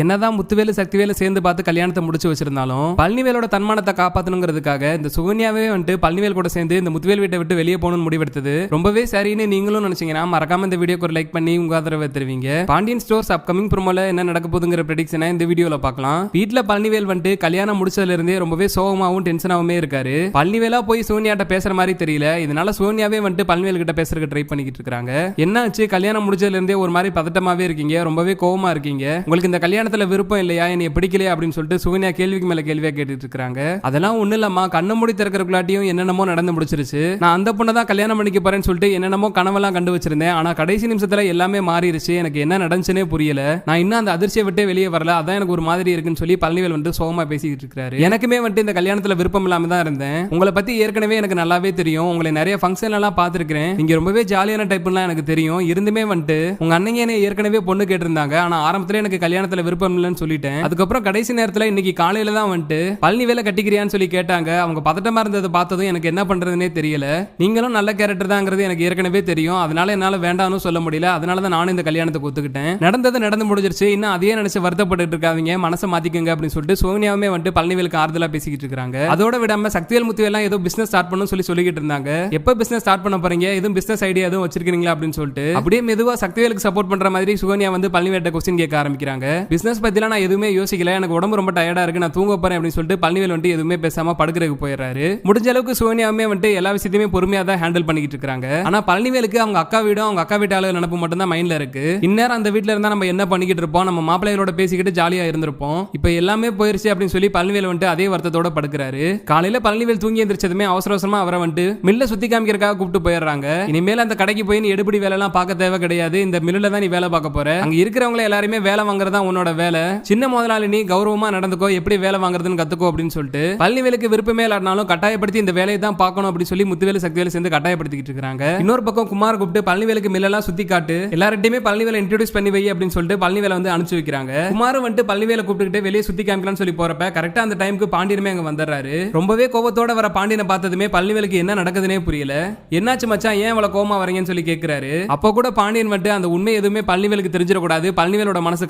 என்னதான் முத்துவேலு சக்திவேலு சேர்ந்து பார்த்து கல்யாணத்தை முடிச்சு வச்சிருந்தாலும் பழனிவேலோட தன்மானத்தை காப்பாத்தணுங்கிறதுக்காக இந்த சுகன்யாவே வந்துட்டு பழனிவேல் கூட சேர்ந்து இந்த முத்துவேல் வீட்டை விட்டு வெளியே போகணும்னு முடிவெடுத்தது. ரொம்பவே சரின்னு நீங்களும் நினைச்சீங்கன்னா மறக்காம இந்த வீடியோக்கு ஒரு லைக் பண்ணி உங்க ஆதரவை தருவீங்க. பாண்டியன் ஸ்டோர்ஸ் அப்கமிங் ப்ரோமோல என்ன நடக்க போதுங்கிற ப்ரெடிக்ஷனை இந்த வீடியோல பார்க்கலாம். வீட்டில் பழனிவேல் வந்துட்டு கல்யாணம் முடிச்சதுல இருந்தே ரொம்பவே சோகமாகவும் டென்ஷனாகவுமே இருக்காரு. பழனிவேலா போய் சோனியாட்ட பேசுற மாதிரி தெரியல. இதனால சோனியாவே வந்துட்டு பழனிவேல் கிட்ட பேசுறதுக்கு ட்ரை பண்ணிக்கிட்டு இருக்காங்க. என்னாச்சு? கல்யாணம் முடிச்சதுல இருந்தே ஒரு மாதிரி பதட்டமாவே இருக்கீங்க. ரொம்பவே கோவமா இருக்கீங்க. உங்களுக்கு இந்த கல்யாணம் கல்யாணத்துல விருப்பம் இல்லையா? என்னை பிடிக்கலையா? அப்படின்னு சொல்லிட்டு சுகன்யா கேள்விக்கு மேல கேள்வியா கேட்டுட்டு இருக்காங்க அதெல்லாம் ஒண்ணு இல்லம்மா. கண்ணு மூடி திறக்கிறக்குள்ளாட்டியும் என்னென்னமோ நடந்து முடிச்சிருச்சு. நான் அந்த பொண்ணை தான் கல்யாணம் பண்ணிக்க போறேன்னு சொல்லிட்டு என்னென்னமோ கனவெல்லாம் கண்டு வச்சிருந்தேன். ஆனா கடைசி நிமிஷத்துல எல்லாமே மாறிடுச்சு எனக்கு என்ன நடந்துச்சுனே புரியல. நான் இன்னும் அந்த அதிர்ச்சியை விட்டே வெளியே வரல. அதான் எனக்கு ஒரு மாதிரி இருக்குன்னு சொல்லி பழனிவேல் வந்து சோகமா பேசிக்கிட்டு இருக்காரு எனக்குமே வந்துட்டு இந்த கல்யாணத்துல விருப்பம் இல்லாம தான் இருந்தேன். உங்களை பத்தி ஏற்கனவே எனக்கு நல்லாவே தெரியும். உங்களை நிறைய ஃபங்க்ஷன் எல்லாம் பார்த்திருக்கிறேன். நீங்க ரொம்பவே ஜாலியான டைப்லாம் எனக்கு தெரியும். இருந்துமே வந்துட்டு உங்க அண்ணங்க என்ன ஏற்கனவே பொண்ணு கேட்டிருந்தாங்க. ஆனா ஆரம்பத்துல எனக்கு கல்யாணத்துல விருப்பம் இல்லைன்னு சொல்லிட்டேன். அதுக்கப்புறம் கடைசி நேரத்தில் இன்னைக்கு காலையில தான் வந்துட்டு பழனி வேலை கட்டிக்கிறியான்னு சொல்லி கேட்டாங்க. அவங்க பதட்டமா இருந்ததை பார்த்ததும் எனக்கு என்ன பண்றதுனே தெரியல. நீங்களும் நல்ல கேரக்டர் தாங்கிறது எனக்கு ஏற்கனவே தெரியும். அதனால என்னால வேண்டாம்னு சொல்ல முடியல. அதனால தான் நானும் இந்த கல்யாணத்தை ஒத்துக்கிட்டேன். நடந்தது நடந்து முடிஞ்சிருச்சு. இன்னும் அதே நினைச்சு வருத்தப்பட்டு இருக்காதீங்க. மனசை மாத்திக்கங்க அப்படின்னு சொல்லிட்டு சோனியாவே வந்துட்டு பழனிவேலுக்கு ஆறுதலா பேசிக்கிட்டு இருக்காங்க. அதோட விடாம சக்திவேல் முத்துவேலாம் ஏதோ பிசினஸ் ஸ்டார்ட் பண்ணணும் சொல்லி சொல்லிக்கிட்டு இருந்தாங்க. எப்ப பிசினஸ் ஸ்டார்ட் பண்ண போறீங்க? எதுவும் பிசினஸ் ஐடியா எதுவும் வச்சிருக்கீங்களா அப்படின்னு சொல்லிட்டு. அப்படியே மெதுவா சக்திவேலுக்கு சப்போர்ட் பண்ற மாதிரி சுகன்யா வந்து பழனிவேட்ட கொஸ்டின் கேட்க ஆரம்பிக்கிறாங்க. பிஸ்னஸ் பற்றிலாம் நான் எதுவுமே யோசிக்கல. எனக்கு உடம்பு ரொம்ப டயர்டாக இருக்குது நான் தூங்க போறேன் அப்படின்னு சொல்லிட்டு பழனிவேல் வந்துட்டு எதுவுமே பேசாமல் படுக்கிறதுக்கு போயிடுறாரு. முடிஞ்ச அளவுக்கு சோனியாவுமே வந்துட்டு எல்லா விஷயத்தையுமே பொறுமையாக தான் ஹேண்டில் பண்ணிக்கிட்டு இருக்காங்க. ஆனால் பழனிவேலுக்கு அவங்க அக்கா வீடும் அவங்க அக்கா வீட்டு ஆளு நினப்பு மட்டும் தான் மைண்ட்ல இருக்கு. இந்நேரம் அந்த வீட்டில் இருந்தால் நம்ம என்ன பண்ணிக்கிட்டு இருப்போம்? நம்ம மாப்பிள்ளைகளோட பேசிக்கிட்டு ஜாலியாக இருந்திருப்போம். இப்போ எல்லாமே போயிருச்சு அப்படின்னு சொல்லி பழனிவேல் வந்துட்டு அதே வருத்தத்தோட படுக்கிறாரு. காலையில் பழனிவேல் தூங்கி எந்திரிச்சதுமே அவசர அவசரமா அவரை வந்துட்டு மில்ல சுத்தி காமிக்கிறக்காக கூப்பிட்டு போயிடுறாங்க. இனிமேல் அந்த கடைக்கு போய் நீ எடுபடி வேலை எல்லாம் பார்க்க தேவை கிடையாது. இந்த மில்லில் தான் நீ வேலை பார்க்க போற. அங்க இருக்கிறவங்கள எல்லாருமே வேலை வாங்குறதா உன்னோட வேலை. சின்ன முதலாளி நீ கௌரவமா நடந்துக்கோ எப்படி வேலை வாங்குறதுன்னு கத்துக்கோ அப்படின்னு சொல்லிட்டு பழனிவேலுக்கு விருப்பமே இல்லாட்டினாலும் கட்டாயப்படுத்தி இந்த வேலையை தான் பார்க்கணும் அப்படின்னு சொல்லி முத்துவேலு சக்திவேலு சேர்ந்து கட்டாயப்படுத்திக்கிட்டு இருக்காங்க இன்னொரு பக்கம் குமார் கூப்பிட்டு பழனிவேலுக்கு மில்லெல்லாம் சுத்தி காட்டு எல்லார்ட்டையுமே பழனிவேலை இன்ட்ரோடியூஸ் பண்ணி வை அப்படின்னு சொல்லிட்டு பழனிவேலை வந்து அனுப்பிச்சு வைக்கிறாங்க. குமாரும் வந்துட்டு பழனிவேலை கூப்பிட்டுக்கிட்டு வெளியே சுத்தி காமிக்கலாம்னு சொல்லி போறப்ப கரெக்டா அந்த டைமுக்கு பாண்டியனுமே அங்க வந்துடுறாரு. ரொம்பவே கோபத்தோட வர பாண்டியனை பார்த்ததுமே பழனிவேலுக்கு என்ன நடக்குதுன்னே புரியல. என்னாச்சு மச்சான் ஏன் இவ்வளவு கோமா வரீங்கன்னு சொல்லி கேட்கிறாரு அப்போ கூட பாண்டியன் வந்துட்டு அந்த உண்மை எதுவுமே பழனிவேலுக்கு தெரிஞ்சிடக்கூடாது பழனிவேலோட மனசு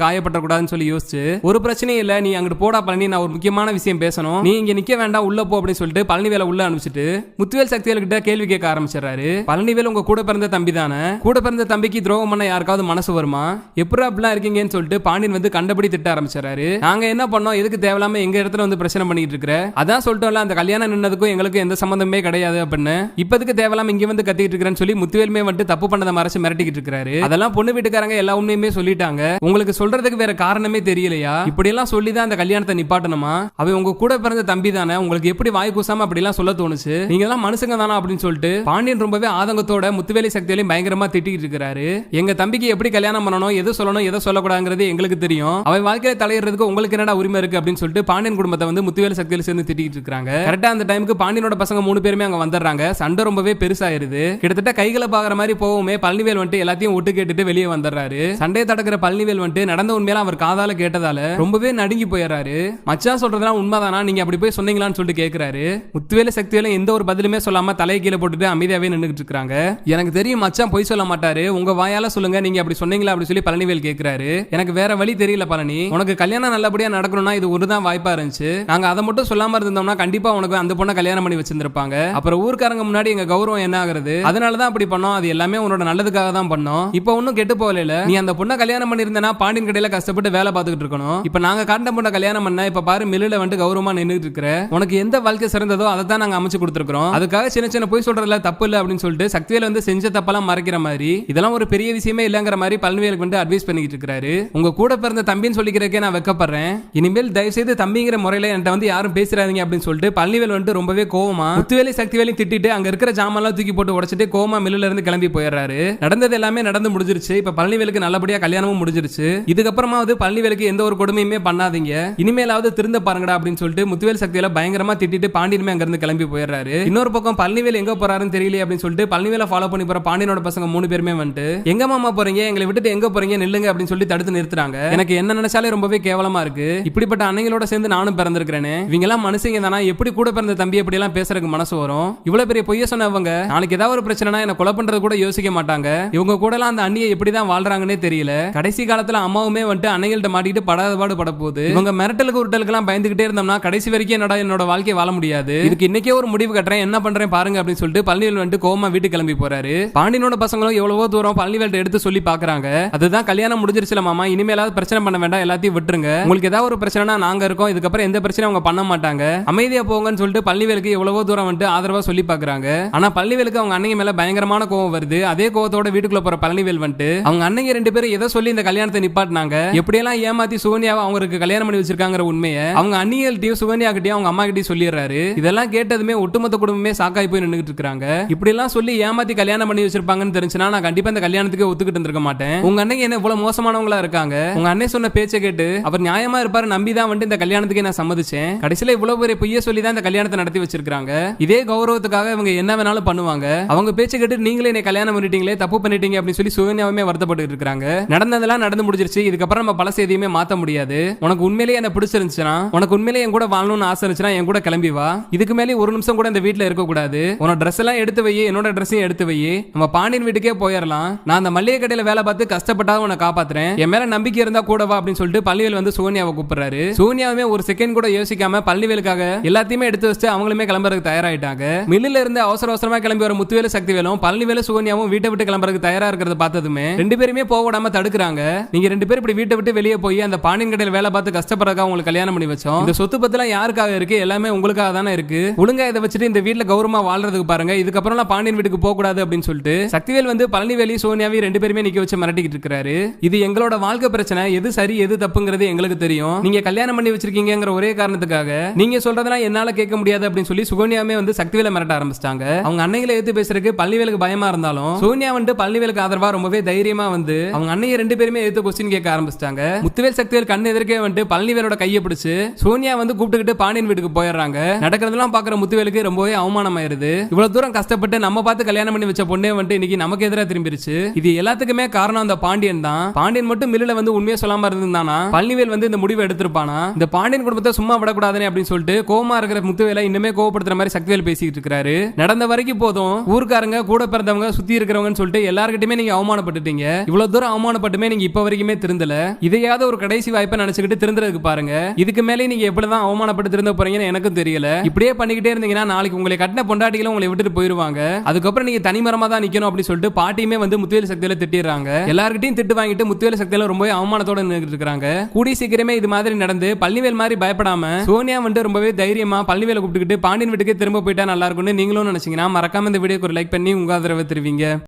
சொல்லி யோசிச்சு ஒரு பிரச்சனையும் இல்ல நீ அங்கிட்டு போடா பழனி நான் ஒரு முக்கியமான விஷயம் பேசணும். நீ இங்க நிக்க வேண்டாம் உள்ள போ அப்படின்னு சொல்லிட்டு பழனிவேல உள்ள அனுப்பிச்சிட்டு முத்துவேல் சக்திவேல் கிட்ட கேள்வி கேட்க ஆரம்பிச்சிடறாரு. பழனிவேல் உங்க கூட பிறந்த தம்பி தானே? கூட பிறந்த தம்பிக்கு துரோகம் பண்ண யாருக்காவது மனசு வருமா? எப்படி அப்படிலாம் இருக்கீங்கன்னு சொல்லிட்டு பாண்டியன் வந்து கண்டபடி திட்ட ஆரம்பிச்சிடறாரு. நாங்க என்ன பண்ணோம்? எதுக்கு தேவையில்லாம எங்க இடத்துல வந்து பிரச்சனை பண்ணிட்டு இருக்கிற? அதான் சொல்லிட்டோம்ல அந்த கல்யாணம் நின்னதுக்கும் எங்களுக்கு எந்த சம்பந்தமே கிடையாது அப்படின்னு. இப்போதுக்கு தேவையில்லாம இங்க வந்து கத்திக்கிட்டு இருக்கிறேன்னு சொல்லி முத்துவேலுமே வந்துட்டு தப்பு பண்ணதை மறைச்சு மிரட்டிக்கிட்டு இருக்காரு அதெல்லாம் பொண்ணு வீட்டுக்காரங்க எல்லா உண்மையுமே சொல்லிட்டாங்க. உங்களுக்கு சொல்றதுக்கு வேற காரணமே தெரியலையா? இப்படி எல்லாம் சொல்லி தான் அந்த கல்யாணத்தை நிப்பாட்டணுமா? அவன் உங்க கூட பிறந்த தம்பி தானே உங்களுக்கு எப்படி வாய் கூசாம அப்படி எல்லாம் சொல்ல தோணுச்சு? நீங்க எல்லாம் மனுஷங்க தானா அப்படின்னு சொல்லிட்டு பாண்டியன் ரொம்பவே ஆதங்கத்தோட முத்துவேலி சக்தியிலையும் பயங்கரமா திட்டிட்டு இருக்காரு எங்க தம்பிக்கு எப்படி கல்யாணம் பண்ணணும் எது சொல்லணும் எதை சொல்லக்கூடாதுங்கிறது எங்களுக்கு தெரியும். அவன் வாழ்க்கையில தலையிடுறதுக்கு உங்களுக்கு என்னடா உரிமை இருக்கு அப்படின்னு சொல்லிட்டு பாண்டியன் குடும்பத்தை வந்து முத்துவேலி சக்தியில சேர்ந்து திட்டிட்டு இருக்காங்க கரெக்டா அந்த டைமுக்கு பாண்டியனோட பசங்க மூணு பேருமே அங்க வந்துடுறாங்க. சண்டை ரொம்பவே பெருசாயிருது. கிட்டத்தட்ட கைகளை பாக்குற மாதிரி போகுமே பழனிவேல் வந்துட்டு எல்லாத்தையும் ஒட்டு கேட்டுட்டு வெளியே வந்துடுறாரு. சண்டையை தடுக்கிற பழனிவேல் வந்துட்டு நடந்த உண்மையில அவர் காதால கேட்டதால ரொம்பவே நடுங்கி போயிடுறாரு மச்சான் சொல்றதெல்லாம் உண்மைதானா? நீங்க அப்படி போய் சொன்னீங்களான்னு சொல்லிட்டு கேக்குறாரு. முத்துவேல சக்திவேல எந்த ஒரு பதிலுமே சொல்லாம தலையை கீழே போட்டுட்டு அமைதியாவே நின்றுட்டு இருக்காங்க. எனக்கு தெரியும் மச்சான் பொய் சொல்ல மாட்டாரு. உங்க வாயால சொல்லுங்க நீங்க அப்படி சொன்னீங்களா அப்படி சொல்லி பழனிவேல் கேக்குறாரு. எனக்கு வேற வழி தெரியல பழனி. உனக்கு கல்யாணம் நல்லபடியா நடக்கணும்னா இது ஒரு தான் வாய்ப்பா இருந்துச்சு. நாங்க அதை மட்டும் சொல்லாம இருந்தோம்னா கண்டிப்பா உனக்கு அந்த பொண்ணை கல்யாணம் பண்ணி வச்சிருந்திருப்பாங்க. அப்புறம் ஊருக்காரங்க முன்னாடி எங்க கௌரவம் என்ன ஆகுறது? அதனாலதான் அப்படி பண்ணோம். அது எல்லாமே உன்னோட நல்லதுக்காக தான் பண்ணோம். இப்போ ஒன்னும் கெட்டு போகல நீ அந்த பொண்ணை கல்யாணம் பண்ணிருந்தனா பாண்டியன் கடையில கஷ்டப்பட்டு வேலை பார்த்துக்கிட்டு இருக்கணும். இப்போ நாங்கள் காட்டின பொண்ணை கல்யாணம் பண்ண இப்போ பாரு மில்லில் வந்து கௌரவமாக நின்றுட்டு இருக்கிற உனக்கு எந்த வாழ்க்கை சிறந்ததோ அதை தான் நாங்கள் அமைச்சு கொடுத்துருக்கோம் அதுக்காக சின்ன சின்ன போய் சொல்றதுல தப்பு இல்லை அப்படின்னு சொல்லிட்டு சக்திவேல் வந்து செஞ்ச தப்பெல்லாம் மறைக்கிற மாதிரி இதெல்லாம் ஒரு பெரிய விஷயமே இல்லைங்கிற மாதிரி பழனிவேலுக்கு வந்து அட்வைஸ் பண்ணிக்கிட்டு இருக்காரு உங்க கூட பிறந்த தம்பின்னு சொல்லிக்கிறக்கே நான் வெக்கப்படுறேன். இனிமேல் தயவு செய்து தம்பிங்கிற முறையில் என்கிட்ட வந்து யாரும் பேசுறாதீங்க அப்படின்னு சொல்லிட்டு பழனிவேல் வந்துட்டு ரொம்பவே கோவமா முத்துவேலி சக்திவேலையும் திட்டிட்டு அங்க இருக்கிற ஜாமான்லாம் தூக்கி போட்டு உடச்சிட்டு கோமா மில்லுல இருந்து கிளம்பி போயிடுறாரு. நடந்தது எல்லாமே நடந்து முடிஞ்சிருச்சு. இப்ப பழனிவேலுக்கு நல்லபடியா கல்யாணமும் முடிஞ்சிருச்சு. இதுக்கப்புறமா வந்து பழனிவேலுக்கு எந்த ஒரு கொடுமையுமே பண்ணாதீங்க. இனிமேலாவது திருந்த பாருங்கடா அப்படின்னு சொல்லிட்டு முத்துவேல் சக்தியில பயங்கரமா திட்டிட்டு பாண்டியனுமே அங்க இருந்து கிளம்பி போயிடுறாரு. இன்னொரு பக்கம் பழனிவேல் எங்க போறாருன்னு தெரியல அப்படின்னு சொல்லிட்டு பழனிவேல ஃபாலோ பண்ணி போற பாண்டியனோட பசங்க மூணு பேருமே வந்துட்டு எங்க மாமா போறீங்க? எங்களை விட்டுட்டு எங்க போறீங்க? நில்லுங்க அப்படின்னு சொல்லி தடுத்து நிறுத்துறாங்க. எனக்கு என்ன நினைச்சாலே ரொம்பவே கேவலமா இருக்கு. இப்படிப்பட்ட அன்னைங்களோட சேர்ந்து நானும் பிறந்திருக்கிறேனே. இவங்க எல்லாம் மனுஷங்க தானா? எப்படி கூட பிறந்த தம்பி எப்படி எல்லாம் பேசுறதுக்கு மனசு வரும்? இவ்வளவு பெரிய பொய்ய சொன்னவங்க நாளைக்கு ஏதாவது ஒரு பிரச்சனைனா என்ன கொலை பண்றது கூட யோசிக்க மாட்டாங்க. இவங்க கூட எல்லாம் அந்த அண்ணியை எப்படிதான் வாழ்றாங்கன்னே தெரியல. கடைசி காலத்துல அம்மாவுமே வந்துட்டு அன்னைக்கு பழனிகள்ட்ட மாட்டிட்டு படாத பாடு பட இவங்க மிரட்டலுக்கு உருட்டலுக்கெல்லாம் பயந்துகிட்டே இருந்தோம்னா கடைசி வரைக்கும் என்னடா என்னோட வாழ்க்கையை வாழ முடியாது. இதுக்கு இன்னைக்கே ஒரு முடிவு கட்டுறேன். என்ன பண்றேன் பாருங்க அப்படின்னு சொல்லிட்டு பழனிவேல் வந்துட்டு கோமா வீட்டுக்கு கிளம்பி போறாரு. பாண்டியனோட பசங்களும் எவ்வளவோ தூரம் பழனிவேல்ட்ட எடுத்து சொல்லி பாக்குறாங்க அதுதான் கல்யாணம் முடிஞ்சிருச்சுல மாமா. இனிமேலாவது பிரச்சனை பண்ண வேண்டாம். எல்லாத்தையும் விட்டுருங்க. உங்களுக்கு ஏதாவது ஒரு பிரச்சனைனா நாங்க இருக்கோம். இதுக்கப்புறம் எந்த பிரச்சனையும் அவங்க பண்ண மாட்டாங்க. அமைதியா போங்கன்னு சொல்லிட்டு பழனிவேலுக்கு எவ்வளவோ தூரம் வந்துட்டு ஆதரவா சொல்லி பாக்குறாங்க ஆனா பழனிவேலுக்கு அவங்க அண்ணங்க மேல பயங்கரமான கோவம் வருது. அதே கோவத்தோட வீட்டுக்குள்ள போற பழனிவேல் வந்துட்டு அவங்க அன்னைக்கு ரெண்டு பேரும் எதை சொல்லி இந்த கல்யாணத்தை நிப்பாட்டினாங்க? எப்படியெல்லாம் ஏமாத்தி சுகன்யாவை அவங்களுக்கு கல்யாணம் பண்ணி வச்சிருக்காங்கிற உண்மையை அவங்க அண்ணிகள்ட்டையும் சுகன்யா கிட்டயும் அவங்க அம்மா கிட்டயும் சொல்லிடுறாரு. இதெல்லாம் கேட்டதுமே ஒட்டுமொத்த குடும்பமே சாக்காய் போய் நின்றுட்டு இருக்காங்க. இப்படி எல்லாம் சொல்லி ஏமாத்தி கல்யாணம் பண்ணி வச்சிருப்பாங்கன்னு தெரிஞ்சுனா நான் கண்டிப்பா இந்த கல்யாணத்துக்கு ஒத்துக்கிட்டு இருந்திருக்க மாட்டேன். உங்க அண்ணன் என்ன இவ்வளவு மோசமானவங்களா இருக்காங்க? உங்க அண்ணன் சொன்ன பேச்சை கேட்டு அவர் நியாயமா இருப்பாரு நம்பி தான் வந்து இந்த கல்யாணத்துக்கு நான் சம்மதிச்சேன். கடைசியில இவ்வளவு பெரிய பொய்ய சொல்லி தான் இந்த கல்யாணத்தை நடத்தி வச்சிருக்காங்க இதே கௌரவத்துக்காக இவங்க என்ன வேணாலும் பண்ணுவாங்க. அவங்க பேச்சை கேட்டு நீங்களே என்னை கல்யாணம் பண்ணிட்டீங்களே தப்பு பண்ணிட்டீங்க அப்படின்னு சொல்லி சுகன்யாவுமே வருத்தப்பட்டு இருக்காங்க. நடந்ததெல்லாம் நடந்து முடிஞ்சிருச்சு. இதுக்கப்புறம் நம்ம பழச எதையுமே மாத்த முடியாது. உனக்கு உண்மையிலேயே என்ன பிடிச்சிருந்துச்சுன்னா உனக்கு உண்மையிலேயே என் கூட வாழணும்னு ஆசை இருந்துச்சுன்னா என் கூட கிளம்பி வா. இதுக்கு மேலே ஒரு நிமிஷம் கூட இந்த வீட்டில் இருக்கக்கூடாது. உனக்கு ட்ரெஸ் எல்லாம் எடுத்து வை என்னோட ட்ரெஸ்ஸையும் எடுத்து வை நம்ம பாண்டியன் வீட்டுக்கே போயிடலாம். நான் அந்த மல்லிகை கடையில் வேலை பார்த்து கஷ்டப்பட்டாலும் உன்னை காப்பாத்துறேன். என் மேல நம்பிக்கை இருந்தா கூட வா அப்படின்னு சொல்லிட்டு பள்ளிவேல் வந்து சோனியாவை கூப்பிடுறாரு. சோனியாவுமே ஒரு செகண்ட் கூட யோசிக்காம பள்ளிவேலுக்காக எல்லாத்தையுமே எடுத்து வச்சு அவங்களுமே கிளம்புறதுக்கு தயாராயிட்டாங்க. மில்லுல இருந்து அவசர அவசரமா கிளம்பி வர முத்துவேலு சக்திவேலும் பழனிவேலு சோனியாவும் வீட்டை விட்டு கிளம்புறதுக்கு தயாரா இருக்கிறத பார்த்ததுமே ரெண்டு பேருமே போக விடாம தடுக்கிறாங்க. நீங்க ரெண்டு பேரும் இப்படி வீட்டை விட்டு வெளியே போய் அந்த பாண்டியன் கடையில் வேலை பார்த்து கஷ்டப்படுறதுக்காக உங்களுக்கு கல்யாணம் பண்ணி வச்சோம். இந்த சொத்து பத்திலாம் யாருக்காக இருக்கு? எல்லாமே உங்களுக்காக தானே இருக்கு? ஒழுங்கா இதை வச்சுட்டு இந்த வீட்டில் கௌரவமா வாழ்றதுக்கு பாருங்க. இதுக்கப்புறம் பாண்டியன் வீட்டுக்கு போக கூடாது அப்படின்னு சொல்லிட்டு சக்திவேல் வந்து பழனிவேலி சோனியாவையும் ரெண்டு பேருமே நிக்க வச்சு மிரட்டிக்கிட்டு இருக்காரு. இது எங்களோட வாழ்க்கை பிரச்சனை. எது சரி எது தப்புங்கிறது எங்களுக்கு தெரியும். நீங்க கல்யாணம் பண்ணி வச்சிருக்கீங்கிற ஒரே காரணத்துக்காக நீங்க சொல்றதெல்லாம் என்னால கேட்க முடியாது அப்படின்னு சொல்லி சுகோனியாமே வந்து சக்திவேல மிரட்ட ஆரம்பிச்சிட்டாங்க. அவங்க அன்னைகளை எடுத்து பேசுறதுக்கு பள்ளிவேலுக்கு பயமா இருந்தாலும் சோனியா வந்துட்டு பழனிவேலுக்கு ஆதரவா ரொம்பவே தைரியமா வந்து அவங்க அன்னையை ரெண்டு பேருமே எடுத்து கொஸ்டின் கேட்க ஆரம்பிச்சிட்டாங்க. முத்துவேல் சக்திவேல் கண்ணு எதிர்க்கே வந்துட்டு பழனிவேலோட கையை பிடிச்சு சோனியா வந்து கூப்பிட்டுக்கிட்டு பாண்டியன் வீட்டுக்கு போயிடுறாங்க. நடக்கிறதெல்லாம் பாக்குற முத்துவேலுக்கு ரொம்பவே அவமானமாயிருது. இவ்வளவு தூரம் கஷ்டப்பட்டு நம்ம பார்த்து கல்யாணம் பண்ணி வச்ச பொண்ணே வந்துட்டு இன்னைக்கு நமக்கு எதிராக திரும்பிருச்சு. இது எல்லாத்துக்குமே காரணம் அந்த பாண்டியன் தான். பாண்டியன் மட்டும் மில்லுல வந்து உண்மையை சொல்லாம இருந்திருந்தானா? பழனிவேல் வந்து இந்த முடிவை எடுத்திருப்பானா? இந்த பாண்டியன் குடும்பத்தை சும்மா விடக்கூடாதுன்னு அப்படின்னு சொல்லிட்டு கோமா இருக்கிற முத்துவேலை இன்னுமே கோவப்படுத்துற மாதிரி சக்திவேல் பேசிட்டு இருக்காரு நடந்த வரைக்கும் போதும் ஊருக்காரங்க கூட பிறந்தவங்க சுத்தி இருக்கிறவங்கன்னு சொல்லிட்டு எல்லாருக்கிட்டுமே நீங்க அவமானப்பட்டுட்டீங்க. இவ்வளவு தூரம் அவமானப்பட்டுமே நீங்க இப்ப வரைக்குமே திருந்தல. இதையாவது ஒரு கடைசி வாய்ப்பை நினைச்சுக்கிட்டு திருந்துறதுக்கு பாருங்க. இதுக்கு மேலே நீங்க எப்படிதான் அவமானப்பட்டு திருந்த போறீங்கன்னு எனக்கும் தெரியல. இப்படியே பண்ணிக்கிட்டே இருந்தீங்கன்னா நாளைக்கு உங்களை கட்டின பொண்டாட்டிகளும் உங்களை விட்டுட்டு போயிருவாங்க. அதுக்கப்புறம் நீங்க தனிமரமா தான் நிக்கணும் அப்படின்னு சொல்லிட்டு பாட்டியுமே வந்து முத்துவேல் சக்தியில திட்டிடுறாங்க. எல்லாருக்கிட்டையும் திட்டு வாங்கிட்டு முத்துவேல் சக்தியில ரொம்பவே அவமானத்தோட நின்றுட்டு இருக்காங்க. கூடி சீக்கிரமே இது மாதிரி நடந்து பள்ளிவேல் மாதிரி பயப்படாம சோனியா வந்து ரொம்பவே தைரியமா பள்ளிவேல கூப்பிட்டுக்கிட்டு பாண்டியன் வீட்டுக்கு திரும்ப போயிட்டா நல்லா இருக்கும்னு நீங்களும் நினைச்சீங்கன்னா மறக்காம இந்த வீடியோக்கு ஒரு லைக் பண்ணி உங்க ஆதரவை தெரிவிங்க.